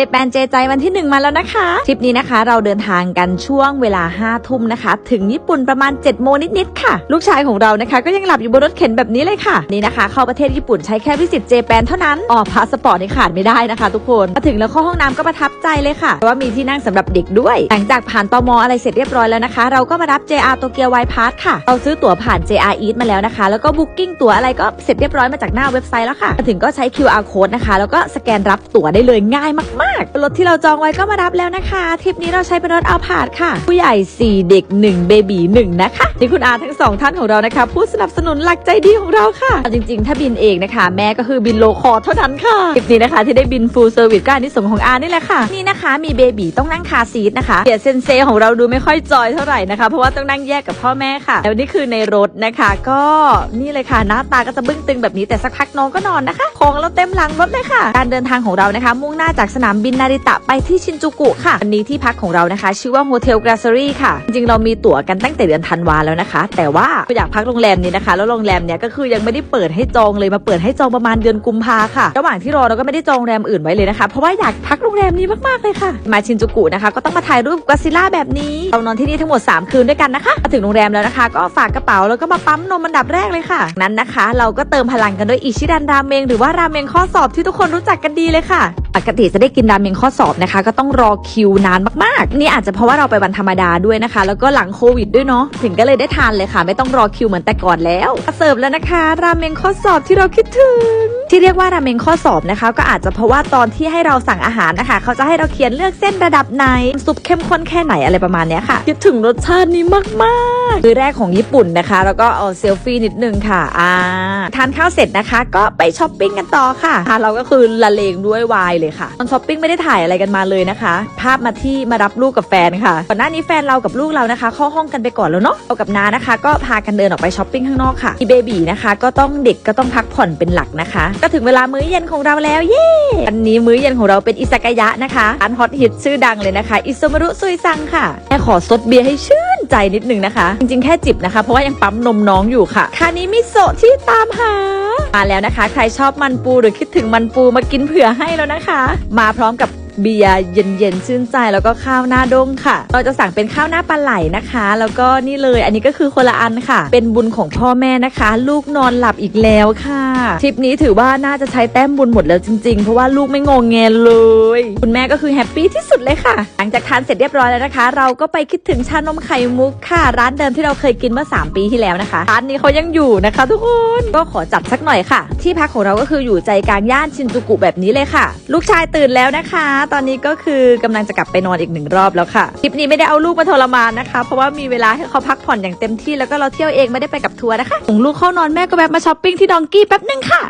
เจแปนเจใจวันที่หนึ่งมาแล้วนะคะ ทริปนี้นะคะ เราเดินทางกันช่วงเวลา5้าทุ่มนะคะ ถึงญี่ปุ่นประมาณ7จ็ดโมงนิดๆค่ะ ลูกชายของเรานะคะ ก็ยังหลับอยู่บนรถเข็นแบบนี้เลยค่ะ นี่นะคะ เข้าประเทศญี่ปุ่นใช้แค่วิสิตเจแปนเท่านั้นอ๋อพาสปอร์ตนี่ขาดไม่ได้นะคะ ทุกคนมาถึงแล้วเข้าห้องน้ำก็ประทับใจเลยค่ะเพราะว่ามีที่นั่งสำหรับเด็กด้วย หลังจากผ่านตมอะไรเสร็จเรียบร้อยแล้วนะคะ เราก็มารับ JR โตเกียวไวพาสค่ะเราซื้อตั๋วผ่าน JR Eat มาแล้วนะคะ แล้วก็บุ๊กิ้งตั๋วอะไรก็เสร็จเรียบร้อยมาจากหน้าเว็บไซต์แล้วค่ะมาถึงก็ใช้ QR code นะคะ แล้วก็สแกนรับตั๋วได้เลยง่ายมาก รถที่เราจองไว้ก็มารับแล้วนะคะทริปนี้เราใช้เป็นรถเอาผาดค่ะ ผู้ใหญ่ 4 เด็ก 1 เบบี1นะคะนี่คุณอาทั้งสองท่านของเรานะคะ ผู้สนับสนุนหลักใจดีของเราค่ะ จริง ๆ ถ้าบินเองนะคะ แม่ก็คือบินโลคอเท่านั้นค่ะทริปนี้นะคะที่ได้บินฟูลเซอร์วิสก็อันนี้ส่งของอานี่แหละค่ะนี่นะคะมีเบบีต้องนั่งคาซีทนะคะเกียร์เซนเซของเราดูไม่ค่อยจอยเท่าไหร่นะคะ เพราะว่าต้องนั่งแยกกับพ่อแม่ค่ะแล้วนี่คือในรถนะคะ ก็นี่เลยค่ะหน้าตาก็จะบึ้งตึงแบบนี้แต่สักพักน้องก็นอนนะคะ ของเราเต็มหลังรถเลยค่ะ การเดินทางของเรานะคะ มุ่งหน้าจากสนามบินนาริตะไปที่ชินจูกุค่ะอันนี้ที่พักของเรานะคะ ชื่อว่าโฮเทลกราซ r รี่ค่ะ จริงเรามีตั๋วกันตั้งแต่เดือนธันวาแล้วนะคะ แต่ว่าอยากพักโรงแรมนี้นะคะ แล้วโรงแรมเนี้ยก็คือยังไม่ได้เปิดให้จองเลยมาเปิดให้จองประมาณเดือนกุมภาค่ะ ระหว่างที่รอเราก็ไม่ได้จองโรงแรมอื่นไว้เลยนะคะ เพราะว่าอยากพักโรงแรมนี้มากๆเลยค่ะ มาชินจูกุนะคะ ก็ต้องมาถ่ายรูปกัซิล่าแบบนี้เรานอนที่นี่ทั้งหมด 3 คืนด้วยกันนะคะมาถึงโรงแรมแล้วนะคะ ก็ฝากกระเป๋าแล้วก็มาปั๊มนมอันดับแรกเลยค่ะนั้นนะคะ เราก็เติมพลังกันด้วยอิชิดันราเมงหรือว่าราเมงข้อสอบที่ทุกคนรู้จักกันดีเลยค่ะ ปกติจะได้กินราเมงข้อสอบนะคะ ก็ต้องรอคิวนานมากๆ นี่อาจจะเพราะว่าเราไปวันธรรมดาด้วยนะคะ แล้วก็หลังโควิดด้วยเนาะถึงก็เลยได้ทานเลยค่ะ ไม่ต้องรอคิวเหมือนแต่ก่อนแล้วเสิร์ฟแล้วนะคะ ราเมงข้อสอบที่เราคิดถึง ที่เรียกว่าราเมงข้อสอบนะคะ ก็อาจจะเพราะว่าตอนที่ให้เราสั่งอาหารนะคะ เขาจะให้เราเขียนเลือกเส้นระดับไหนซุปเข้มข้นแค่ไหนอะไรประมาณเนี้ยค่ะคิดถึงรสชาตินี้มากๆคือแรกของญี่ปุ่นนะคะ แล้วก็เอาเซลฟี่นิดนึงค่ะอ่าทานข้าวเสร็จนะคะ ก็ไปช้อปปิ้งกันต่อค่ะเราก็คือละเลงด้วยวายเลยค่ะตอนช้อปปิ้งไม่ได้ถ่ายอะไรกันมาเลยนะคะ ภาพมาที่มารับลูกกับแฟนค่ะก่อนหน้านี้แฟนเรากับลูกเรานะคะ เข้าห้องกันไปก่อนแล้วเนาะเอากับน้านะคะ ก็พากันเดินออกไปช้อปปิ้งข้างนอกค่ะมีเบบีนะคะก็ต้องเด็กก็ต้องพักผ่อนเป็นหลักนะคะ ก็ถึงเวลามื้อเย็นของเราแล้วเย้วันนี้มื้อเย็นของเราเป็นอิซากายะนะคะอันฮอตฮิตชื่อดังเลยนะคะ อิโซมารุซุยซังค่ะแม่ขอซดเบียร์ให้ชื่อ ใจนิดนึงนะคะ จริงๆแค่จิบนะคะ เพราะว่ายังปั๊มนมน้องอยู่ค่ะคานี้มิโซะที่ตามหามาแล้วนะคะ ใครชอบมันปูหรือคิดถึงมันปูมากินเผื่อให้แล้วนะคะ มาพร้อมกับ เบียร์เย็นๆชื่นใจแล้วก็ข้าวหน้าด้งค่ะ เราจะสั่งเป็นข้าวหน้าปลาไหลนะคะ แล้วก็นี่เลย อันนี้ก็คือคนละอันค่ะ เป็นบุญของพ่อแม่นะคะ ลูกนอนหลับอีกแล้วค่ะทริปนี้ถือว่าน่าจะใช้แต้มบุญหมดแล้วจริงๆ เพราะว่าลูกไม่งงแงเลย คุณแม่ก็คือแฮปปี้ที่สุดเลยค่ะ หลังจากทานเสร็จเรียบร้อยแล้วนะคะ เราก็ไปคิดถึงชานมไข่มุกค่ะ ร้านเดิมที่เราเคยกินเมื่อ 3 ปีที่แล้วนะคะ ร้านนี้เขายังอยู่นะคะ ทุกคนก็ขอจับสักหน่อยค่ะ ที่พักของเราก็คืออยู่ใจกลางย่านชินจูกุแบบนี้เลยค่ะ ลูกชายตื่นแล้วนะคะตอนนี้ก็คือกำลังจะกลับไปนอนอีกหนึ่งรอบแล้วค่ะทริปนี้ไม่ได้เอาลูกมาทรมานนะคะ เพราะว่ามีเวลาให้เขาพักผ่อนอย่างเต็มที่แล้วก็เราเที่ยวเองไม่ได้ไปกับทัวร์นะคะส่งลูกเข้านอนแม่ก็แวะมาช้อปปิ้งที่ดองกี้แป๊บนึงค่ะ